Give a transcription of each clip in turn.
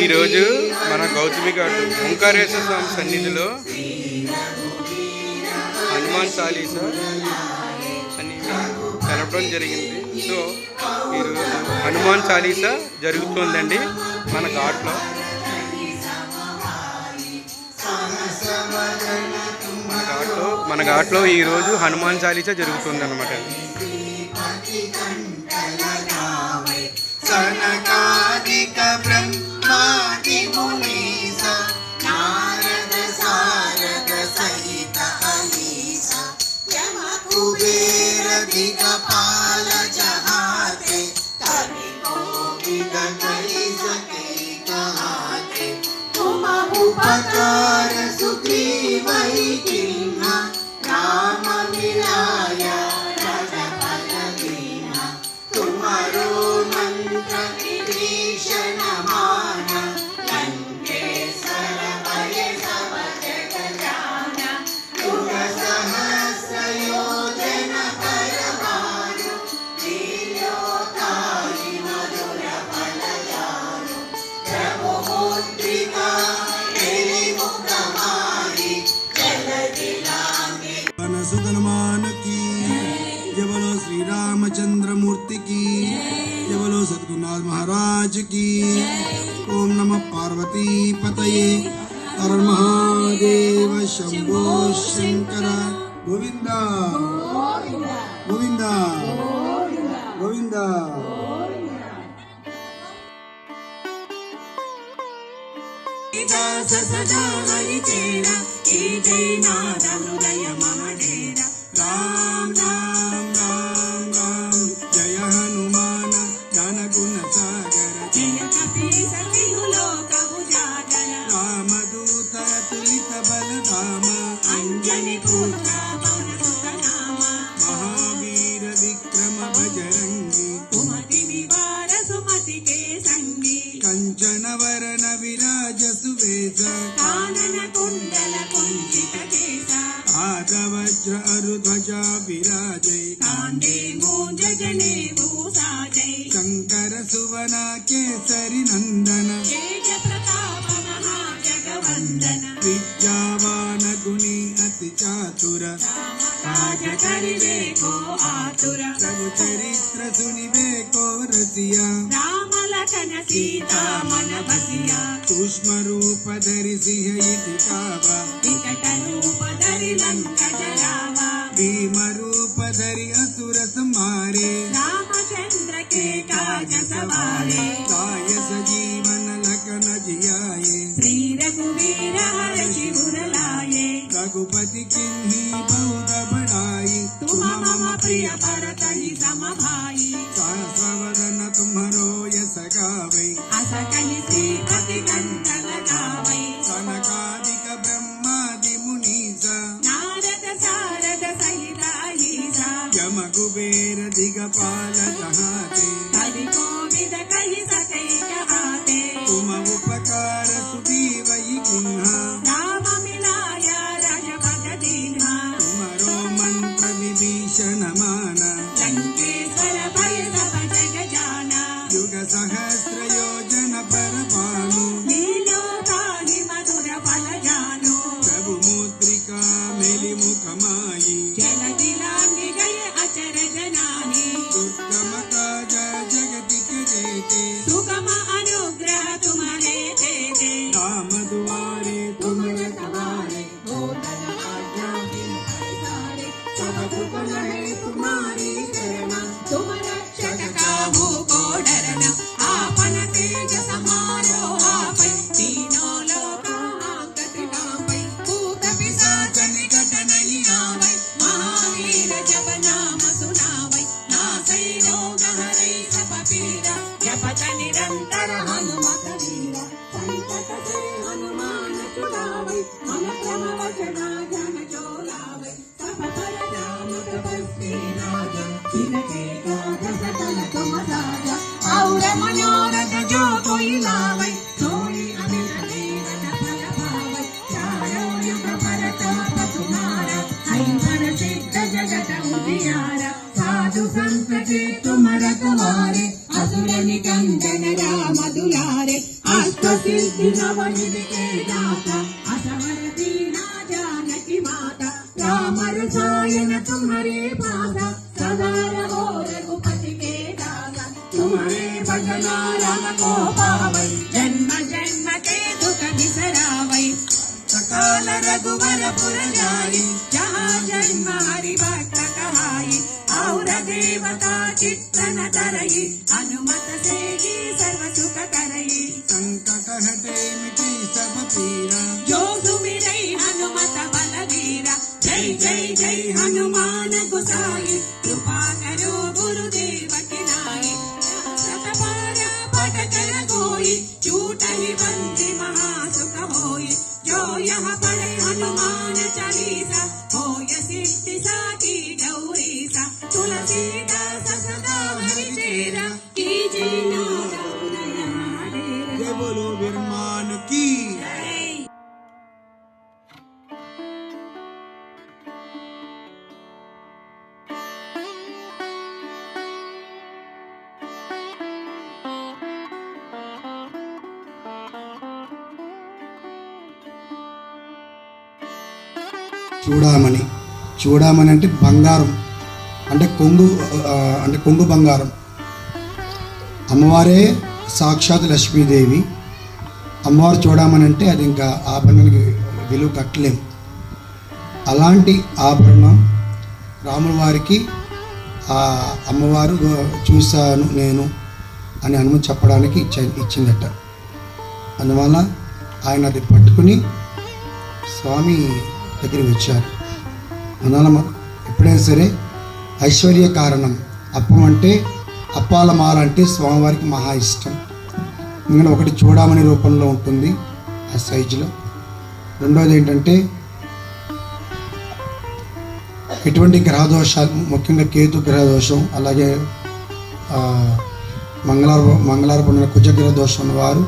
ఈరోజు మన గౌతమి ఘాట్ ఓంకారేశ్వర స్వామి సన్నిధిలో హనుమాన్ చాలీస అని తెలపడం జరిగింది. సో ఈరోజు హనుమాన్ చాలీస జరుగుతుందండి మన ఘాట్లో. మన ఘాట్లో మన ఘాట్లో ఈరోజు హనుమాన్ చాలీస జరుగుతుంది అనమాట कनकादिकब्रह्मादिमुनीश नारद सारद सहित अनीश कुबेरधिकपाल जहाते कवि कोकिल उपकार सुग्रीवहि किन्ह राम मिला बोलो महाराज की। ओम नमः पार्वती पतये। हर महादेव शंभो शंकर। गोविंदा। गोविंदा। गोविंदा। सदा हरि ದಾಂಡೇವೋ ಜಗಣೇವೋ ಸಾಜೈ ಶಂಕರ ಸುವನ ಕೇಸರಿ ನಂದನ ತೇಜ ಪ್ರತಾಪ ಮಹಾಜಗವಂದನ ವಿದ್ಯಾವಾನ ಗುಣಿ ಅತಿ ಚಾತುರ ರಾಜ ಕರಿಬೇಕೋ ಆತುರ ಪ್ರಭು ಚರಿತ್ರ ಸುನಿಬೇಕೋ ರಸಿಯ ರಾಮಲಕನ ಸೀತಾಮನ ಬಸಿಯ ಸೂಕ್ಷ್ಮ ರೂಪ ಧರಿಸಿ ಇತಿ ಕಾವ ವಿಕಟ ರೂಪ ಧರಿ ಲಂಕ ಜಯಾವ ಭೀಮರು धरि असुर संहारे रामचंद्र के काज सवारे। ಶಂಕರ ಹನುಮತ ವೀರ ಸಂಕಟ ಸರಿ ಹನುಮಾನ ಚುಡಾವೈ ಮನ ಕ್ರಮ ವಶನ ಜನ ಚೋಲಾವೈ ಸಫಲ ರಾಮ ತಪಸ್ವಿ ರಾಜ ತಿನಕೆ ಕಾದ ಸಕಲ ತುಮ ರಾಜ ಔರ ಮನೋರಥ ಜೋ ಕೊಯಿಲಾವೈ श्यामर जायन तुम्हारे पादा सदा रहो रघुपति के दादा तुम्हारे भजना राम को पावै जन्म जन्म के दुख बिसरावै सकाल रघुवर पुर जाई जहाँ जन्म हरि भक्त कहाई और देवता चित्तन तरई हनुमत से ही सर्व सुख करई संकट हटे मिटी सब पीरा जो सुमिरै हनुमत बल జై జై జై హనుమాన గుసాయి. కృపాకరో చూడామణి చూడామణి అంటే బంగారం. అంటే కొంగు అంటే కొంగు బంగారం. అమ్మవారే సాక్షాత్ లక్ష్మీదేవి. అమ్మవారు చూడామని అంటే అది ఇంకా ఆభరణానికి విలువ కట్టలేం. అలాంటి ఆభరణం రాముల వారికి ఆ అమ్మవారు చూశాను నేను అని అనుమతి చెప్పడానికి ఇచ్చ ఇచ్చిందట. అందువల్ల ఆయన అది పట్టుకుని స్వామి దగ్గరికి వచ్చారు. అందువల్ల ఎప్పుడైనా సరే ఐశ్వర్య కారణం అప్పం అంటే అప్పాల మాల అంటే స్వామివారికి మహా ఇష్టం. ఎందుకంటే ఒకటి చూడమని రూపంలో ఉంటుంది ఆ సైజులో. రెండోది ఏంటంటే ఎటువంటి గ్రహదోషాలు ముఖ్యంగా కేతు గ్రహదోషం అలాగే ఆ, మంగళవార మంగళవారం కుజగ్రహ దోషం ఉన్నవారు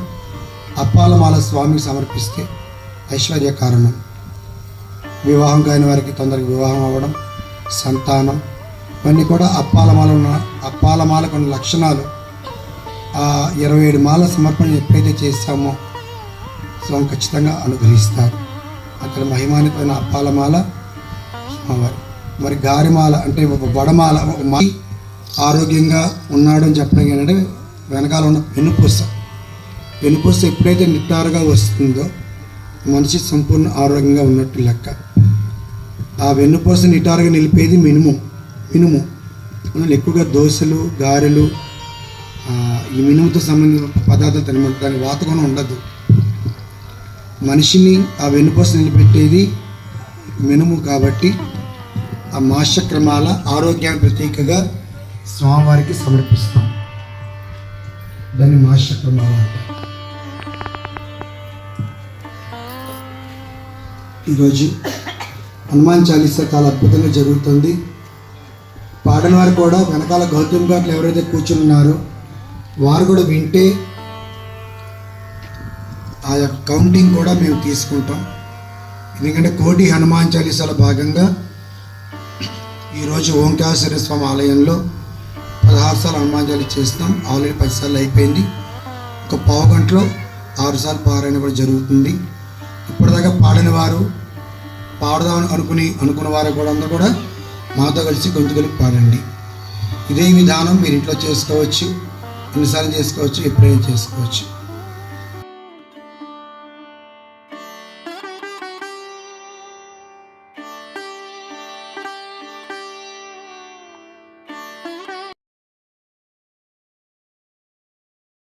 అప్పాలమాల స్వామికి సమర్పిస్తే ఐశ్వర్య కారణం. వివాహం కాని వారికి తొందరగా వివాహం అవ్వడం సంతానం ఇవన్నీ కూడా అప్పాలమాల ఉన్న అప్పాలమాలకు ఉన్న లక్షణాలు. ఆ ఇరవై ఏడు మాల సమర్పణ ఎప్పుడైతే చేస్తామో స్వామి ఖచ్చితంగా అనుగ్రహిస్తారు. అక్కడ మహిమానికమైన అప్పాలమాల స్వామివారి మరి గారిమాల అంటే ఒక వడమాల ఒక మా ఆరోగ్యంగా ఉన్నాడు అని చెప్పడం ఏంటంటే వెనకాల ఉన్న వెనుపూస వెనుపూస ఎప్పుడైతే నిట్టారుగా వస్తుందో మనిషి సంపూర్ణ ఆరోగ్యంగా ఉన్నట్టు లెక్క. ఆ వెన్నుపూస నిటారుగా నిలిపేది మినుము మినుము. మనం ఎక్కువగా దోశలు గారెలు ఈ మినుముతో సంబంధించిన పదార్థాలు తినమంటారు దాని వాతకం ఉండదు. మనిషిని ఆ వెన్నుపూస నిలబెట్టేది మినుము కాబట్టి ఆ మాసక్రమాల ఆరోగ్యానికి ప్రతీకగా స్వామివారికి సమర్పిస్తాం. దాన్ని మాసక్రమాల అంటారు. ఈరోజు హనుమాన్ చాలీసా చాలా అద్భుతంగా జరుగుతుంది. పాడని వారు కూడా వెనకాల గౌతమ్ ఘాట్లు ఎవరైతే కూర్చుని ఉన్నారో వారు కూడా వింటే ఆ యొక్క కౌంటింగ్ కూడా మేము తీసుకుంటాం. ఎందుకంటే కోటి హనుమాన్ చాలీసాల భాగంగా ఈరోజు ఓంకారేశ్వర స్వామి ఆలయంలో పదహారు సార్లు హనుమాన్ చాలీస చేస్తాం ఆల్రెడీ పది సార్లు అయిపోయింది. ఒక పావు గంటలో ఆరు సార్లు పారాయణ కూడా జరుగుతుంది. ఇప్పటిదాకా పాడని వారు పాడదామని అనుకుని అనుకున్న వారు కూడా అందరూ కూడా మాతో కలిసి గొంతు కలిపి పాడండి. ఇదే విధానం మీరు ఇంట్లో చేసుకోవచ్చు ఎన్నిసార్లు చేసుకోవచ్చు ఎప్పుడైనా చేసుకోవచ్చు.